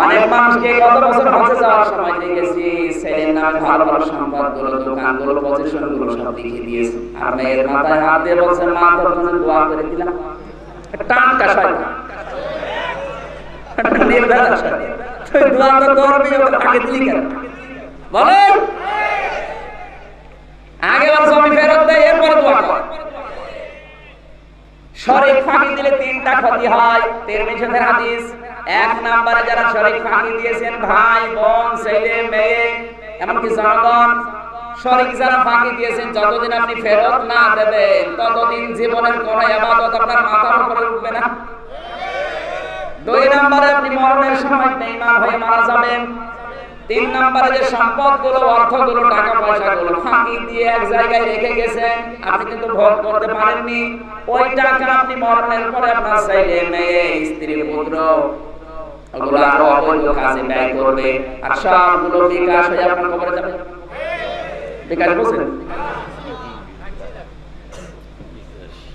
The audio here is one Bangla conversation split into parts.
অনেক মানুষকে গত বছর হজে যাওয়ার সময় দেখেছি ছেলের নামে ভালো ভালো সম্পদগুলো দোকানগুলো পজিশনগুলো সব লিখে দিয়েছে। আর মেয়ের মাথায় হাত দিয়ে বলছে, মা, তোর জন্য দোয়া করে দিলাম। করবি, ওকে আগে ফেরত দেয় এরপরে দোয়া কর। শরীক ফাঁকি দিলে তিনটা ক্ষতি হয়। তিরমিজির হাদিস, এক নম্বরে যারা শরীক ফাঁকি দিয়েছেন, ভাই, বোন, ছেলে, মেয়ে, এমনকি জনগণ শরীক যারা ফাঁকি দিয়েছেন, যতদিন আপনি ফেরত না দেবেন, ততদিন জীবনের কোন ইবাদত আপনার মাথার উপরে উঠবে না। দুই নম্বরে আপনি মরণের সময় বেঈমান হয়ে মারা যাবেন। তিন নম্বরে যে সম্পদগুলো অর্থগুলো টাকা পয়সা গুলো ফাঁকি দিয়ে এক জায়গায় রেখে গেছেন, আপনি কিন্তু ভোগ করতে পারেননি। ওই টাকা আপনি মরণের পরে আপনার ছেলে, মেয়ে, স্ত্রী, পুত্র, ওগুলো আরও অবৈধ কাজে ব্যয় করবে। আর সবগুলো বিকাশ হয়ে আপনার কবরে যাবে। বিকাশ বুঝলেন?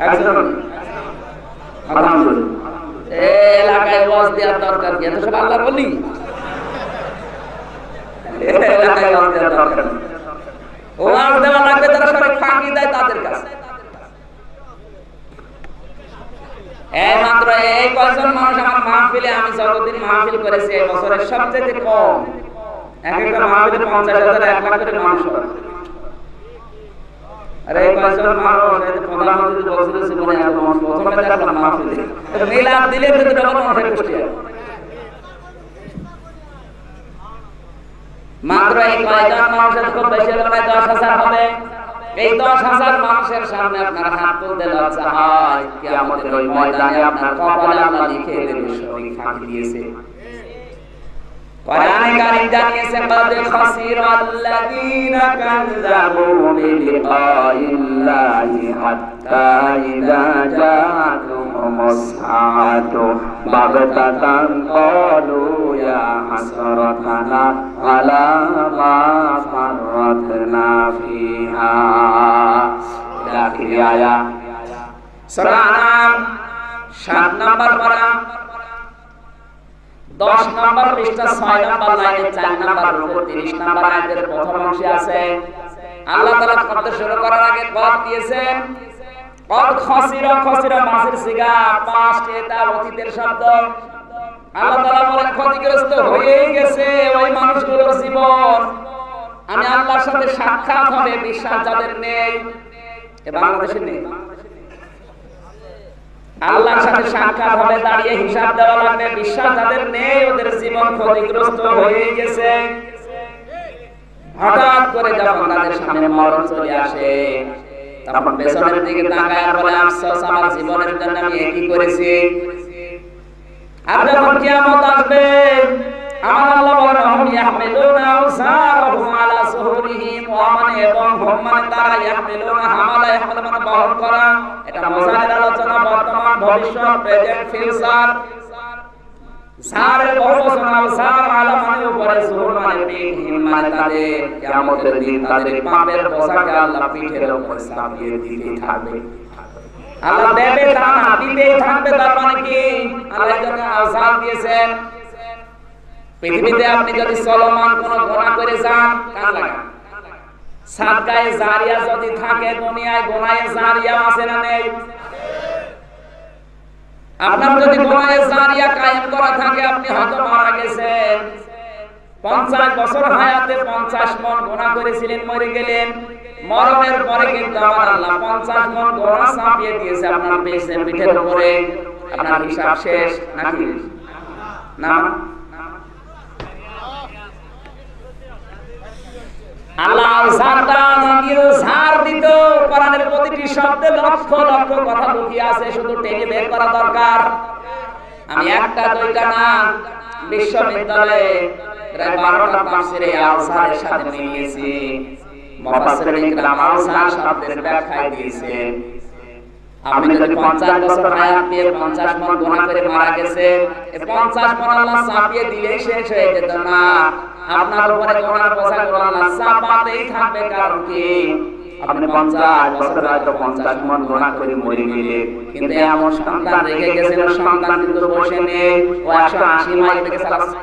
একজন এলাকায় ওয়াজ দেওয়ার দরকার কি এত সব আল্লাহ বলি এলাকায় ওয়াজ দেওয়ার দরকার ওয়াজ দেওয়া লাগবে তারা সবাই ফাঁকি দেয় তাদের কাছে এই মাত্র এই কয়জন মানুষ আমার মাহফিলে আমি যতদিন মাহফিল করেছি এই বছরের সবচেয়ে কম এক একটা মাহফিলে পঞ্চাশ হাজার, এক লাখ করে মানুষ আরে কয়জন মানুষ এই যে প্রধানমন্ত্রী বলছিল জীবনে এত মানুষ প্রথমে দেখলাম মাহফিলে মিলাদ দিলে কিন্তু ডবল মানুষের গোষ্ঠী মাত্র এই কয়জন মানুষের খুব বেশি হলে দশ হাজার হবে। এই দশ হাজার মানুষের সামনে আপনার হাত তুলতে লজ্জা হয় কি আমাদের ওই ময়দানে আপনার কপালে আল্লাহ লিখে দেবে শরীর ফাঁকি দিয়েছে। কোরআনে কারীম জানিয়েছে কদ খাসির আল্লাযীনা কাযযাবু বিলিকাইল্লাহি হাত্তা ইযা জাআতুহুমুস সাআতু বাগতাতান ক্বালু ইয়া হাসরাতানা আলা মা ফারাতনা ফিহা দাখিল আয়া সূরা নাম 7 নম্বর পারা দশ নম্বর পৃষ্ঠা ছয় নম্বর লাইনে চার নম্বর রুকু তিরিশ নম্বর আয়াতের প্রথম অংশে আছে। আল্লাহ তাআলা শব্দ শুরু করার আগে কদ দিয়েছেন। কদ খসিরা খসিরা মাসের সিগা পাস্ট এটা অতীতের শব্দ। আল্লাহ তাআলা বলেন ক্ষতিগ্রস্ত হয়েই গেছে ওই মানুষগুলোর জীবন। আমি আল্লাহর সাথে সাক্ষাৎ হবে বিশ্বাস যাদের নেই এ বাংলাদেশে নেই। আল্লাহর সাথে সাক্ষাৎ হবে দাঁড়িয়ে হিসাব দেওয়া লাগবে। বিশ্বাস যাদের নেই, ওদের জীবন ক্ষতিগ্রস্ত হয়ে গেছে। হঠাৎ করে যখন তাদের সামনে মরণ চলে আসে, তখন পেছনের দিকে তাকায় আর বলে, আফসোস, আমার জীবনের জন্য আমি একই করেছি। আর যখন কিয়ামত আসবে আমার আল্লাহ বলেন হম ইয়াহমিলুনা আওসারহুম আলা সুহুরিহিম। ওয়া মানে এবং হম মানে তারা ইয়াহমিলুনা হামালা ইয়াহমিলু মানে বহন করা। এটা মোজাহের আলোচনা, বর্তমান, ভবিষ্যৎ, প্রেজেন্ট, ফিউচার। সারের বহুবচন আওসার আলা মানে উপরে সুহুর মানে পিঠ হিম মানে তাদের, কিয়ামতের দিন, তাদের পাপের বোঝাকে আল্লাহ পিঠের উপরে চাপিয়ে দিতে থাকবে। আল্লাহ দেবে তা না দিতেই থাকবে, তার মানে কি? আল্লাহ জন্য আওসার দিয়েছেন। পৃথিবীতে আপনি যদি চলমান কোন গোনা করে যান, কান লাগান। সাদকায়ে জারিয়া যদি থাকে, দুনিয়ায় গোনায়ে জারিয়া আছে না নেই? আপনার যদি গোনায়ে জারিয়া কায়েম করা থাকে, আপনি হয়তো মারা গেছেন। পঞ্চাশ বছর হায়াতে পঞ্চাশ মন গোনা করেছিলেন, মরে গেলেন। মরণের পরে কিন্তু আমার আল্লাহ পঞ্চাশ মন গোনা চাপিয়ে দিয়েছে আপনার পেছে পিঠের উপরে। আপনার হিসাব শেষ নাকি? না আল্লাহ ঝাড়টা দিও সার দিত, কোরআনের প্রতিটি শব্দে লক্ষ লক্ষ কথা লুকিয়ে আছে, শুধু টেনে বের করা দরকার। আমি একটা, দুইটা না, বিশ্ববিদ্যালয়ে প্রায় বারোটা পাশের এই আলসারের সাথে মিলিয়েছি। মুফাসসিরিন ইকরাম আলসার শব্দের ব্যাখ্যা দিয়েছেন আপনি যদি পঞ্চাশ বছর হায়াত নিয়ে পঞ্চাশ মন গোনা করে মারা এই পঞ্চাশ মন আল্লাহ চাপিয়ে দিলে শেষ হয়ে যেত না। আপনার উপরে গোনার বোঝা গুলো আল্লাহ চাপাতেই থাকবে কারণ কি। আপনি পঞ্চাশ বছর হয়তো পঞ্চাশ মন গোনা করে মরে গেলে কিন্তু এমন সন্তান রেখে গেছেন সন্তান কিন্তু বসে নেই ও একশো আশি মাইল থেকে চালাচ্ছে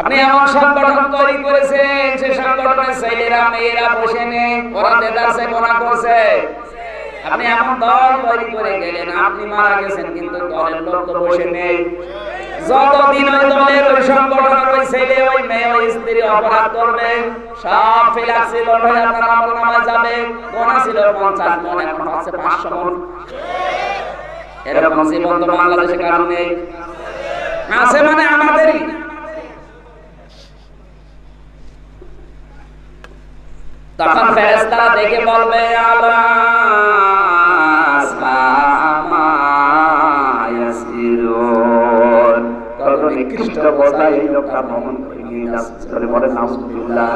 আপনি এমন সংগঠন তৈরি করেছেন সে সংগঠনের ছেলেরা মেয়েরা বসে নেই ওরা দেদারসে গোনা করছে আপনি এমন দল তৈরি করে গেলেন, আপনি মারা গেছেন, কিন্তু দলের লোক তো বসে নেই। যতদিন ওই দলের ওই সংগঠনের ওই ছেলে, ওই মেয়ে, ওই স্ত্রী অপরাধ করবে, সব আপনার আমল নামায় যাবে। ছিল পঞ্চাশ মন, এখন হচ্ছে পাঁচশো মন। এরকম জীবন তো কারণ আছে মানে আমাদেরই। তখন ফেরেশতারা দেখে বলবে আলা নিকৃষ্ট বোঝা এই লোকটা ভ্রমণ করে নিয়ে যাচ্ছে বলে নাউজুবিল্লাহ।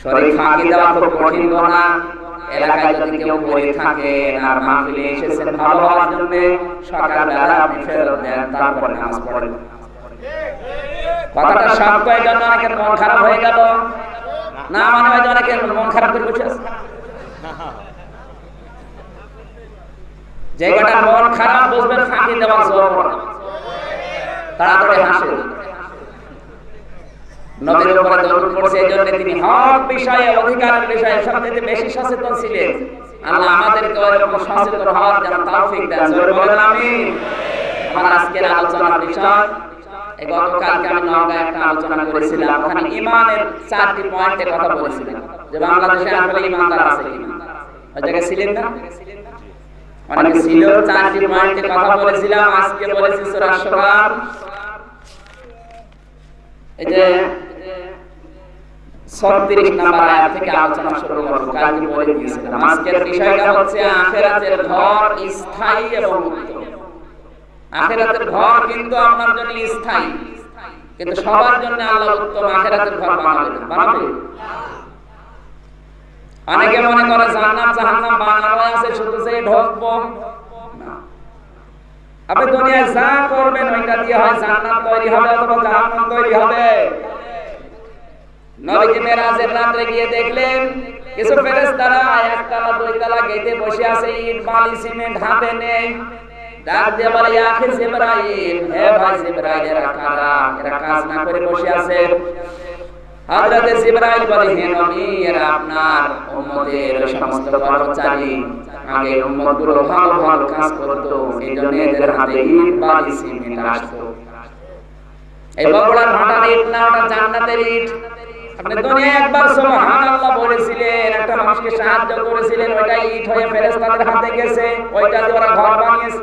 শরীর ফাঁকি দেওয়া খুব কঠিন গোনা এলাকায় যদি কেউ পড়ে থাকেন আর মাহফিলে এসেছেন ভালো হওয়ার জন্য সকালবেলা আপনি ফেরত দেন তারপরে নামাজ পড়েন। কথাটা সব কয়েকজন অনেকের মন খারাপ হয়ে গেল। না মানে হয়তো অনেকে মন খারাপ করে বসে আছে। যে কটা মন খারাপ বুঝবেন ফাঁকি দেওয়ার জোর। না। তাড়াতাড়ি হাসে। নবীর উপরে দরুদ পড়ছে এই জন্য তিনি হক বিষয়ে অধিকারের বিষয়ে সবচেয়ে বেশি সচেতন ছিলেন। আল্লাহ আমাদেরকে এরকম সচেতন হওয়ার যেন তৌফিক দেন জোরে বলেন আমিন। আমার আজকের আলোচনার বিষয় এই গতকালকে আমি নওগাঁ একটা আলোচনা করেছিলাম। ওখানে ইমানের চারটি পয়েন্টে কথা বলেছিলাম। যে বাংলাদেশে আসলে ইমানদার আছে কিনা। ওই জায়গায় ছিলেন না? অনেকে ছিল চারটি পয়েন্টে কথা বলেছিলাম আজকে বলেছি সূরা সবার এই যে ছত্রিশ নাম্বার আয়াত থেকে আলোচনা শুরু করব কালকে বলে দিয়েছিলাম। আজকের বিষয়টা হচ্ছে আখেরাতের ঘর স্থায়ী এবং উত্তম আখেরাতের ঘর কিন্তু আপনার জন্য স্থায়ী। কিন্তু সবার জন্য আল্লাহ উত্তম আখেরাতের ঘর বানাবে না বানাবে অনেকে মনে করে জান্নাত জাহান্নাম বানানো আছে, শুধু যে ঢোকবো আপনি দুনিয়ায় যা করবেন, ওইটা দিয়ে হয় জান্নাত তৈরি হবে অথবা জাহান্নাম তৈরি হবে। নবীজি মেরাজের রাতে গিয়ে দেখলেন, কিছু ফেরেশতারা একতলা, দুইতলা গেটে বসে আছে, ইট, বালি, সিমেন্ট হাতে নেই। ডাক দিয়ে বলে আখে জিবরাইল, হে ভাই জিবরাইল এরা কারা? এরা কাজ না করে বসে আছে। হযরতে জিবরাইল বলে, হে নবী আপনার উম্মতের সমস্ত কর্মচারী। আগে উম্মতগুলো ভালো ভালো কাজ করতো এই এদের হাতে ইট, বালি, সিমেন্ট আসতো। এই বগুড়ার ভাটার ইট না ওটা জান্নাতের ইট। আপনি দুনিয়া একবার সুবহানাল্লাহ বলেছিলেন, একটা মানুষকে সাহায্য করেছিলেন ওইটা ইট হয়ে ফেরেশতাদের হাতে গেছে, ওইটা দিয়ে ওরা ঘর বানিয়েছে।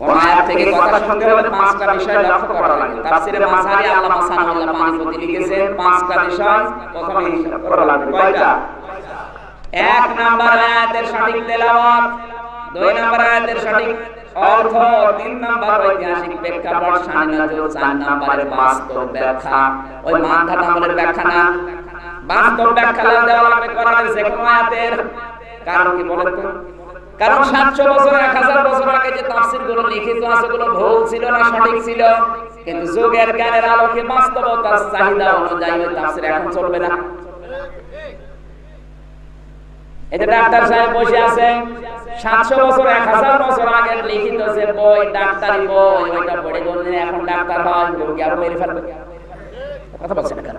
কোন থেকে কথা শুনতে হলে পাঁচটা বিষয় লক্ষ্য করা লাগে। তাফসিরে মাসারি আল্লাহ মাসানুল্লাহ পানিপতি লিখেছেন পাঁচটা বিষয়? প্রথমে হিসাব করা লাগে। কয়টা? এক নাম্বার আয়াতের সঠিক তেলাওয়াত দুই নাম্বার আয়াতের সঠিক অর্থ তিন নাম্বার ঐতিহাসিক প্রেক্ষাপট স্বাধীনতা চার নাম্বারের বাস্তব ব্যাখ্যা। ওই মানধান আমলের ব্যাখ্যা না। বাস্তব ব্যাখ্যা দেওয়া লাগবে কোরআনের যে কোনো আয়াতের। কারণ কি বলেন তো কারণ সাতশো বছর, এক হাজার বছর আগে যে তাফসিরগুলো লিখিত আছে গুলো ভুল ছিল না, সঠিক ছিল। কিন্তু যুগের জ্ঞানের আলোকে বাস্তবতার চাহিদা অনুযায়ী ওই তাফসির এখন চলবে না। এটা ডাক্তার সাহেব বসে আছে। সাতশো বছর, এক হাজার বছর আগে লিখিত যে বই, ডাক্তারি বই, ওইটা পড়ে বললেন এখন ডাক্তার হয়, রোগী আরও মেরে ফেলবে। কথা বলছেন না কেন?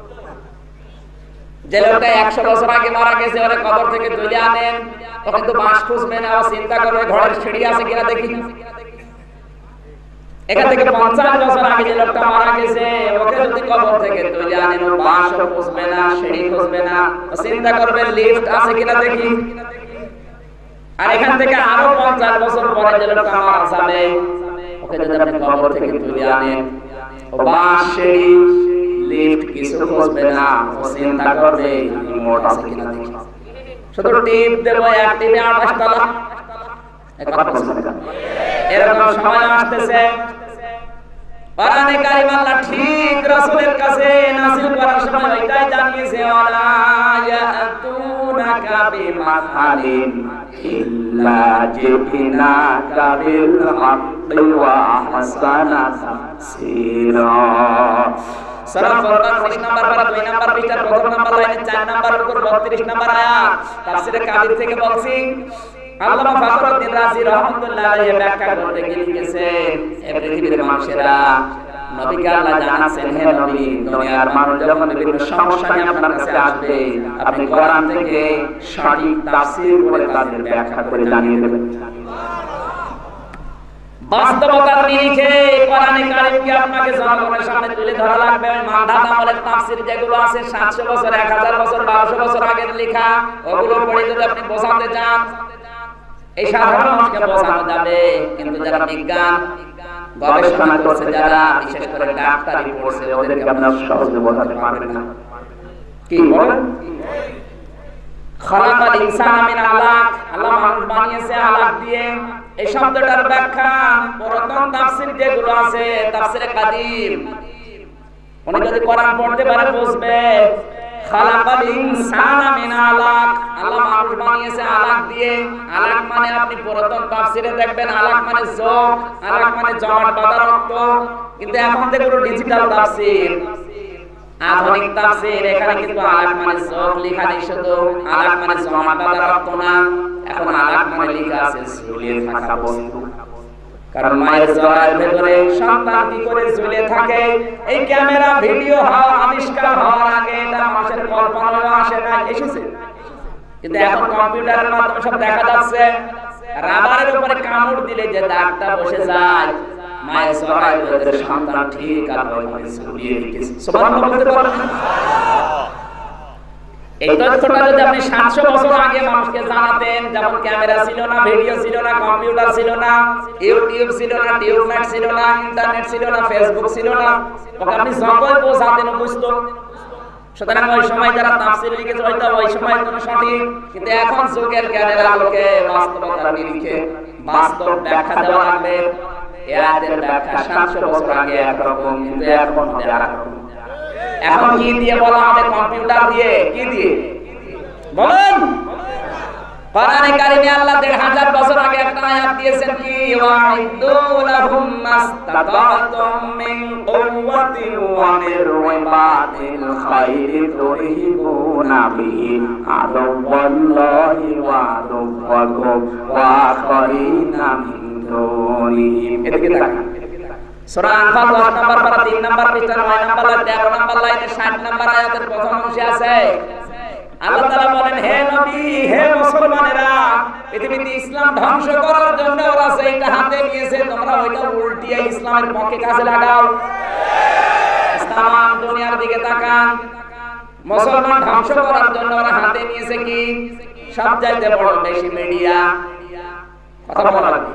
যে লোকটা একশো বছর আগে মারা গেছে, ওরা কবর থেকে তুলে আনেন। ও কিন্তু বাস খুঁজবে না, ও চিন্তা করবে, ঘরের সিঁড়ি আছে কিনা দেখি। এখান থেকে পঞ্চাশ বছর আগে যে লোকটা মারা গেছে, ওকে যদি কবর থেকে তুলে আনেন, ও খুঁজবে না, সিঁড়ি খুঁজবে না। চিন্তা করবে, লিফট আছে কিনা দেখি। আর এখান থেকে আরও পঞ্চাশ বছর পরে যে লোকটা মারা যাবে, ওকে যদি আপনি কবর থেকে তুলে আনেন, ও বাস সিঁড়ি লিপ কিছু বলবে না ও চিন্তা করবে আমি মোট আছে কিনা দেখি। শুধু টিপ দেবো এক টিপে আঠাশ টাকা এরকম সময় আসতেছে। কোরআনে কারিম আল্লাহ ঠিক রাসূলের কাছে নাযিল করার সময় এটাই জানিয়েছে ওয়ালা ইয়াতুনাকা বিমাথালিন ইল্লা জিবিনাকা বিল হাক্কি ওয়া আহসানা তাফসীরা। সূরা ফুরকান 19 নাম্বার পারা 2 নাম্বার পৃষ্ঠার প্রথম নাম্বার লাইনে 4 নাম্বার উপর 32 নাম্বার আয়াত। তাফসীরে কাবির থেকে বলছি, আল্লামা ফখরুদ্দিন রাজি রহমাতুল্লাহ আলাইহি ব্যাখ্যা করতে গিয়ে লিখেছেন হে পৃথিবীর মানুষেরা, নবীকে আল্লাহ জানাচ্ছেন, হে নবী, দুনিয়ার মানুষ যখন বিভিন্ন সমস্যা নিয়ে আপনার কাছে আসবে, আপনি কোরআন থেকে সঠিক তাফসীর করে তাদের ব্যাখ্যা করে জানিয়ে দেবেন। বাস্তবতার নিরিখে কোরআনে কারীমকে আপনাকে জনগণের সামনে তুলে ধরা লাগবে? ওই আমলের তাফসীর যেগুলো আছে 700 বছর 1000 বছর 1200 বছর আগের লেখা, ওগুলো পড়ে যদি আপনি বোঝাতে চান, এই সাধারণ মানুষকে বোঝানো যাবে। কিন্তু যারা বিজ্ঞান, গবেষণা করছে, যারা বিশেষ করে ডাক্তারি পড়ছে, ওদেরকে আপনার সহজে বোঝাতে পারবেন না। কি বলেন? খলাকাল ইনসান মিন আলাক, আল্লাহ মানুষ বানিয়েছে আলাক দিয়ে। এই শব্দটার ব্যাখ্যা পুরাতন তাফসীর যেগুলো আছে, তাফসীরে কাদিম। উনি যদি কোরআন পড়তে পারে, বুঝবে। খালাকাল ইনসান মিন আলাক। আল্লাহ মানুষ বানিয়েছে আলাক দিয়ে। আলাক মানে আপনি পুরাতন তাফসীরে দেখবেন, আলাক মানে যোগ আলাক মানে জমাট বাঁধা রক্ত কিন্তু এখন দেখুন ডিজিটাল তাফসীর। আধুনিক তাফসীর, এখানে কিন্তু আলাক মানে চোখ লেখা নেই শুধু আলাক মানে জমা বাঁধা রক্ত না, এখন আলাক মানে লেখা আছে ঝুলিয়ে থাকা বস্তু। কারণ মায়ের জরার ভেতরে সন্তান কি করে ঝুলে থাকে? এই ক্যামেরা ভিডিও হওয়া আবিষ্কার হওয়ার আগে এটা মানুষের কল্পনাও আসে না এসেছে। কিন্তু এখন কম্পিউটারের মাধ্যমে সব দেখা যাচ্ছে। রাবারের উপরে কামড় দিলে যে দাগটা বসে যায় মায়ের জরার ভেতরে সন্তান ঠিক আর ওইভাবে ঝুলিয়ে রেখেছে সুবহানাল্লাহ বলতে পারেন এই তথ্যটা যদি আপনি সাতশো বছর আগে মানুষকে জানাতেন, যেমন ক্যামেরা ছিল না, ভিডিও ছিল না, কম্পিউটার ছিল না, ইউটিউব ছিল না টিউবনেট ছিল না, ইন্টারনেট ছিল না, ফেসবুক ছিল না আপনি সকল বোঝাতেন বুঝতো। সুতরাং ওই সময় যারা তাফসীর লিখেছে, হয়তো ওই সময় কোনো সঠিক, কিন্তু এখন যুগের জ্ঞানের আলোকে বাস্তবতার নিরিখে বাস্তব ব্যাখ্যা দেওয়া লাগবে। এ আয়াতের ব্যাখ্যা সাতশো বছর আগে একরকম, কিন্তু এখন হবে আরেকরকম। এখন কি দিয়ে বলা হবে? কম্পিউটার দিয়ে? কি দিয়ে? বলেন। কোরআনে কারিমে আল্লাহ 1500 বছর আগে একটা আয়াত দিয়েছেন কি? ওয়াইদু লাহুম মাস্তাতাতুম কুওয়াতিন ওয়া রিবাতিল খাইরি তুরহিবুনা বিহি আদুওয়াল্লাহি ওয়া আদুওয়াকুম ওয়া আখরিনা দুনিহিম এদিকে তাকান সূরা আনফাল 10 নাম্বার পারা 3 নাম্বার পৃষ্ঠা 9 নাম্বার লাইন 13 নাম্বার লাইনে 60 নাম্বার আয়াতের প্রথম অংশে আছে। আল্লাহ তাআলা বলেন, হে নবী, হে মুসলমানেরা, পৃথিবীতে ইসলাম ধ্বংস করার জন্য ওরা সেইটা হাতে নিয়েছে, তোমরা ওইটা উল্টিয়ে ইসলামের পক্ষে কাজে লাগাও। ইসলাম দুনিয়ার দিকে তাকান। মুসলমান ধ্বংস করার জন্য ওরা হাতে নিয়েছে কি? সব চাইতে বড় বেশি মিডিয়া। কথা বলা লাগবে।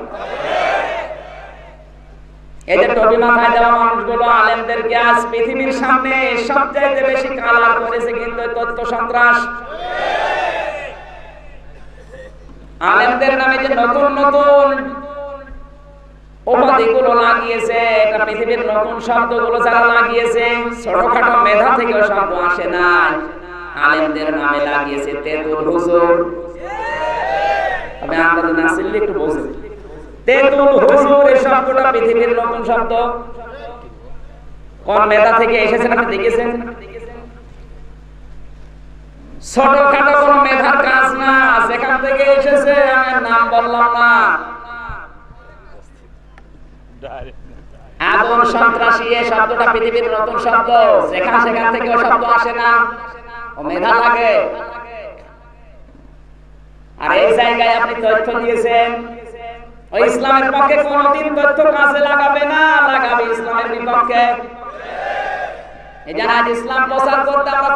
এই যে টবি মাথায় দেওয়া মানুষগুলো আলেমদেরকে আজ পৃথিবীর সামনে সবচাইতে বেশি কালার করেছে কিন্তু তথ্য সন্ত্রাস। আলেমদের নামে যে নতুন নতুন উপাধিগুলো লাগিয়েছে এটা পৃথিবীর নতুন শব্দগুলো যারা লাগিয়েছে ছোটখাটো মেধা থেকেও শব্দ আসে না আলেমদের নামে লাগিয়েছে তেতুল হুজুর। একটু তেতুল হুজুর এই শব্দটা পৃথিবীর নতুন শব্দ। কোন মেধা থেকে এসেছেন আপনি দেখেছেন? ছোটখাটো কোন মেধার কাজ না সেখান থেকে এসেছে আমি নাম বললাম না। আগুন সন্ত্রাসী এই শব্দটা পৃথিবীর নতুন শব্দ। সেখান থেকে ও শব্দ আসে না। ও মেধা লাগে। আর এই জায়গায় আপনি তথ্য দিয়েছেন, ওই ইসলামের পক্ষে কোনদিন তথ্য কাজে লাগাবে না, লাগাবে ইসলামের বিপক্ষে। আজ ইসলাম প্রচার করতে আমরা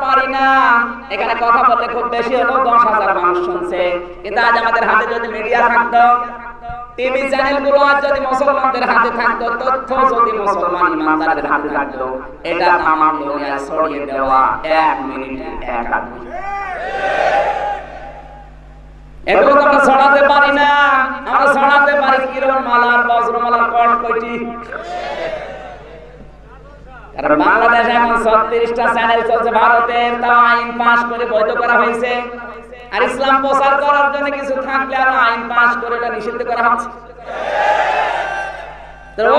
হাতে যদি মিডিয়া থাকতো টিভি আজ যদি মুসলমানদের হাতে থাকতো, তথ্য যদি মুসলমান হাতে এটা এক মিনিটে, এক আইন পাশ করে আর ইসলাম প্রচার করার জন্য কিছু থাকলে আরও আইন পাশ করে এটা নিষিদ্ধ করা হচ্ছে।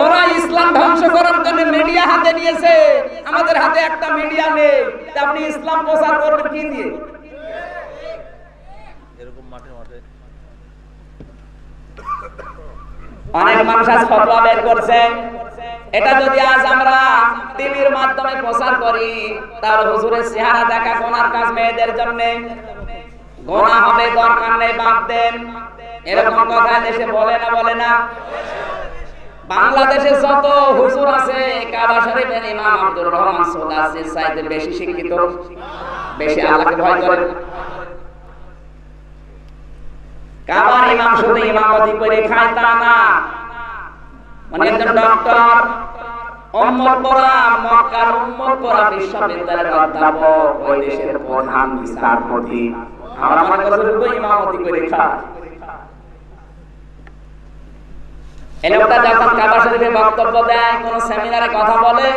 ওরা ইসলাম ধ্বংস করার জন্য মিডিয়া হাতে নিয়েছে। আমাদের হাতে একটা মিডিয়া নেই। আপনি ইসলাম প্রচার করবেন কি দিয়ে? অনেক মানুষ আজ ফতোয়া বের করছে। এটা যদি আজ আমরা টিভির মাধ্যমে প্রচার করি, তাহলে হুজুরের চেহারা দেখা গোনার কাজ মেয়েদের জন্য। গোনা হবে, দরকার নেই, বাদ দেন। এরকম কথা দেশে বলে না বলে না। বাংলাদেশে যত হুজুর আছে, কাবা শরীফের ইমাম আব্দুর রহমান সোদাসির চাইতে বেশি শিক্ষিত, বেশি আল্লাহকে ভয় করেন কাবার ইমাম শুধু ইমামতি করে খায় তা না। মানে একজন ডক্টর অম্মরপরা মক্কার অম্মরপরা বিশ্ববিদ্যালয়ের অধ্যাপক, ওই দেশের প্রধান বিচারপতি। আমরা মনে করি শুধু ইমামতি করে খায়। এই লোকটা যখন কাবা শরীফে বক্তব্য দেয়, কোন সেমিনারে কথা বলে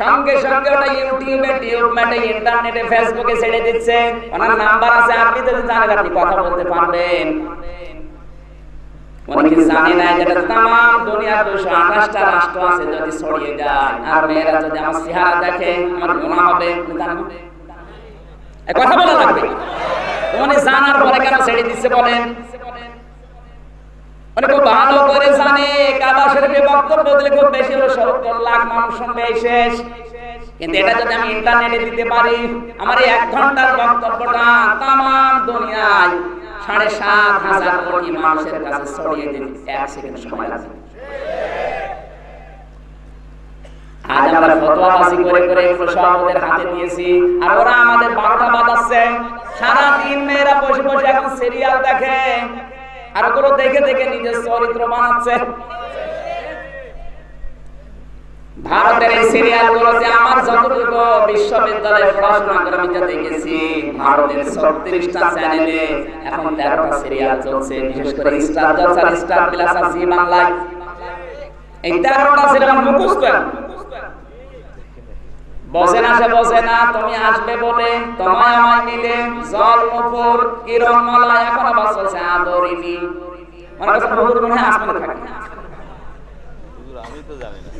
সঙ্গে সঙ্গে ওটা ইউটিউবে টিউব ম্যাটে ইন্টারনেটে, ফেসবুকে ছেড়ে দিচ্ছে। ওনার নাম্বার আছে, আপনি যদি জানেন, আপনি কথা বলতে পারবেন। উনি কি জানে না দুনিয়ার দুশো আঠাশটা রাষ্ট্র আছে যদি ছড়িয়ে যায়। আর মেয়েরা যদি আমার চেহারা দেখে, আমার হবে কথা বলা লাগবে। উনি জানার পরে কেন ছেড়ে দিচ্ছে বলেন? মানে খুব ভালো করে জানে কাবা শরীফে বক্তব্য দিলে খুব বেশি হলো সত্তর লাখ মানুষ শুনবে শেষ। কিন্তু এটা যদি আমি ইন্টারনেটে দিতে পারি আমার এক ঘণ্টার বক্তব্যটা তাম দুনিয়ায় সাড়ে সাত হাজার কোটি মানুষের কাছে ছড়িয়ে দিন এক সেকেন্ড সময় লাগে আজ আমরা ফতোয়াবাজি করে করে এগুলো সব ওদের হাতে দিয়েছি আর ওরা আমাদের বারোটা বাজাচ্ছে। সারা দিন মেয়েরা বসে বসে এখন সিরিয়াল দেখে। আর ওগুলো দেখে দেখে নিজের চরিত্র বানাচ্ছে ভারতের এই সিরিয়াল গুলোতে আমার যতটুকু বিশ্ববিদ্যালয়ে পড়াশোনা করে, আমি যা দেখেছি, ভারতের ছত্রিশটা চ্যানেলে এখন তেরোটা সিরিয়াল চলছে, বিশেষ করে Star Jalsha Star Plus Zee বাংলায় এই তেরোটা সিরিয়াল মুখস্থ। বসে না সে বসে না, তুমি আসবে বলে তোমায় আমায় নিলে জল মুপুর কিরণ মলয় এখন আবার চলছে আদরিনি মনে করছে বহুত মনে আসমানে থাকে? আমি তো জানি না।